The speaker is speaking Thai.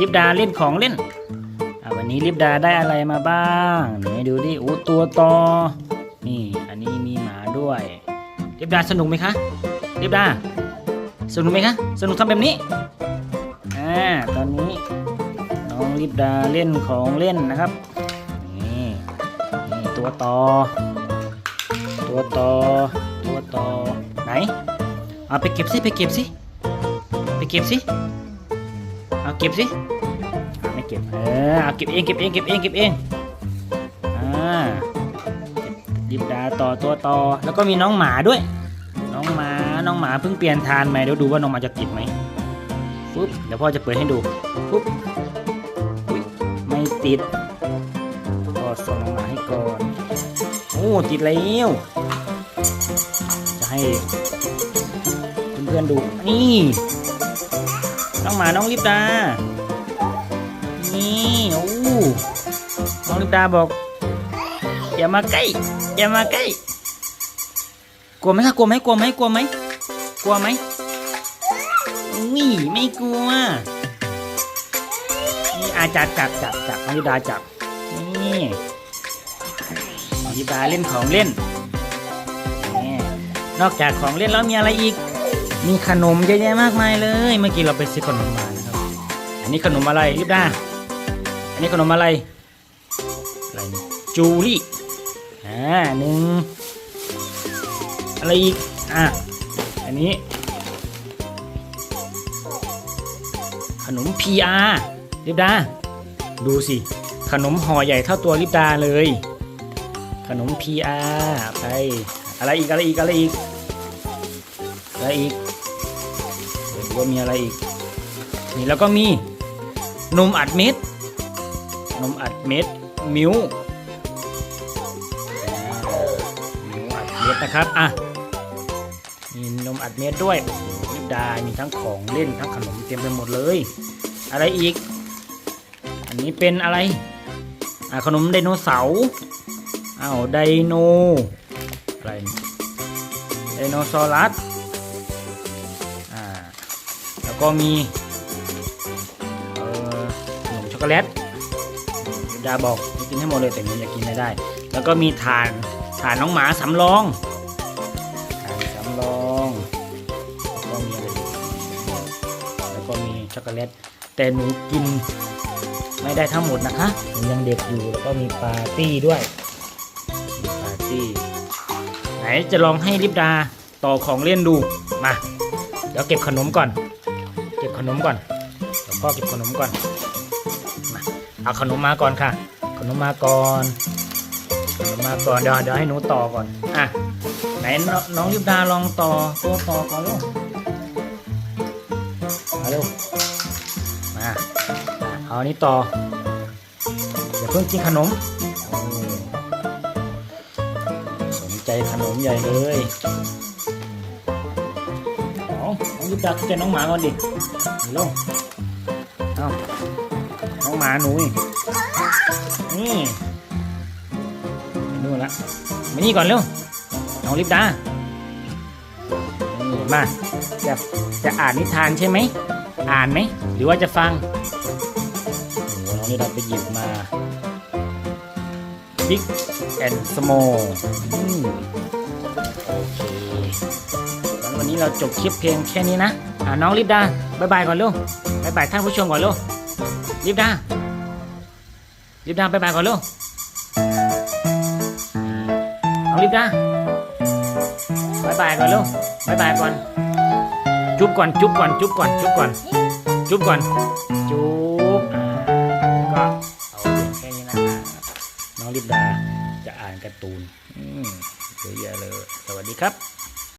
ลิปดาเล่นของเล่นอะวันนี้ลิปดาได้อะไรมาบ้างไหนดูดิอู้ตัวต่อนี่อันนี้มีหมาด้วยลิปดาสนุกไหมคะลิปดาสนุกไหมคะสนุกทำแบบนี้อ่าตอนนี้น้องลิปดาเล่นของเล่นนะครับนี่นี่ตัวต่อตัวต่อตัวต่อไหนเอาไปเก็บสิไปเก็บสิไปเก็บสิ เอาเก็บสิอาไม่เก็บเออเอาเก็บเองเก็บเองเก็บเองเก็บเองอ่าเก็บลิปดาต่อตัวต่อแล้วก็มีน้องหมาด้วย น้องหมาน้องหมาเพิ่งเปลี่ยนทานใหม่เดี๋ยวดูว่าน้องหมาจะติดไหมปุ๊บเดี๋ยวพ่อจะเปิดให้ดูปุ๊บอุ๊ยไม่ติดพ่อส่งน้องหมาให้ก่อนโอ้ติดแล้วจะให้เพื่อนๆดูนี่ น้องหมาน้องลิปดา นี่โอ้น้องลิปดาบอก อย่ามาใกล้ อย่ามาใกล้ กลัวไหมคะกลัวไหมกลัวไหมกลัวไหมกลัวไหมอุ้ยไม่กลัว นี่อาจับจับจับจับน้องยิดาจับ นี่น้องยิดาเล่นของเล่นนี่นอกจากของเล่นแล้วมีอะไรอีก มีขนมเยอะแยะมากมายเลย เมื่อกี้เราไปซื้อขนมมานะครับ อันนี้ขนมอะไรยิดาอันนี้ขนมอะไรอะไรจูรี่อ่าหนึ่งอะไรอีกอะอันนี้ ขนม PR ลิปดาดูสิ ขนมห่อใหญ่เท่าตัวลิปดาเลย ขนม PR ไปอะไรอีกอะไรอีกอะไรอีก อะไรอีกเดี๋ยวดูว่ามีอะไรอีก นี่แล้วก็มีนมอัดเม็ด นมอัดเม็ดมิ้วมิ้วอัดเม็ดนะครับอะมีนมอัดเม็ดด้วยลิปดามีทั้งของเล่นทั้งขนมเต็มไปหมดเลย อะไรอีก อันนี้เป็นอะไรอ่าขนมไดโนเสาร์อ้าวไดโนอะไรไดโนซอรัส ก็มีขนมช็อกโกแลตดาบอกกินให้หมดเลยแต่หนูจะกินไม่ได้ แล้วก็มีฐานฐานน้องหมาสำรองฐานสำรองแล้วก็มีอะไรแล้วก็มีช็อกโกแลตแต่หนูกินไม่ได้ทั้งหมดนะคะหนูยังเด็กอยู่แล้วก็มีปาร์ตี้ด้วยปาร์ตี้ไหนจะลองให้ลิปดาต่อของเล่นดูมาเดี๋ยวเก็บขนมก่อน เก็บขนมก่อนเดี๋ยวพ่อเก็บขนมก่อนมาเอาขนมมาก่อนค่ะ ขนมมาก่อนขนมมาก่อนเดี๋ยวเดี๋ยวให้หนูต่อก่อนอะไหนน้องลิปดาลองต่อตัวต่อก่อนลูกมาเร็วมาเอาอันนี้ต่ออย่าเพิ่งกินขนมสนใจขนมใหญ่เลย เอาน้องลิปดาใจน้องหมาก่อนดิลงเอาน้องหมาหนูนี่นี่ไปนู่นละมานี่ก่อนเร็วน้องลิปดามาจะจะอ่านนิทานใช่ไหม อ่านไหม หรือว่าจะฟังโอ้โหน้องลิปดาไปหยิบมา Big and Small อืมโอเค วันนี้เราจบคลิปเพียงแค่นี้นะอ่าน้องลิปดาบายบายก่อนลูกบายบายท่านผู้ชมก่อนลูกลิปดาลิปดาบายบายก่อนลูกน้องลิปดาบายบายก่อนลูกบายบายก่อน จุ๊บก่อน จุ๊บก่อน จุ๊บก่อน จุ๊บก่อน จุ๊บก่อน จุ๊บอ่าก็เอาเพียงแค่นี้นะน้องลิปดาจะอ่านการ์ตูนอืมเยอะแยะเลย สวัสดีครับ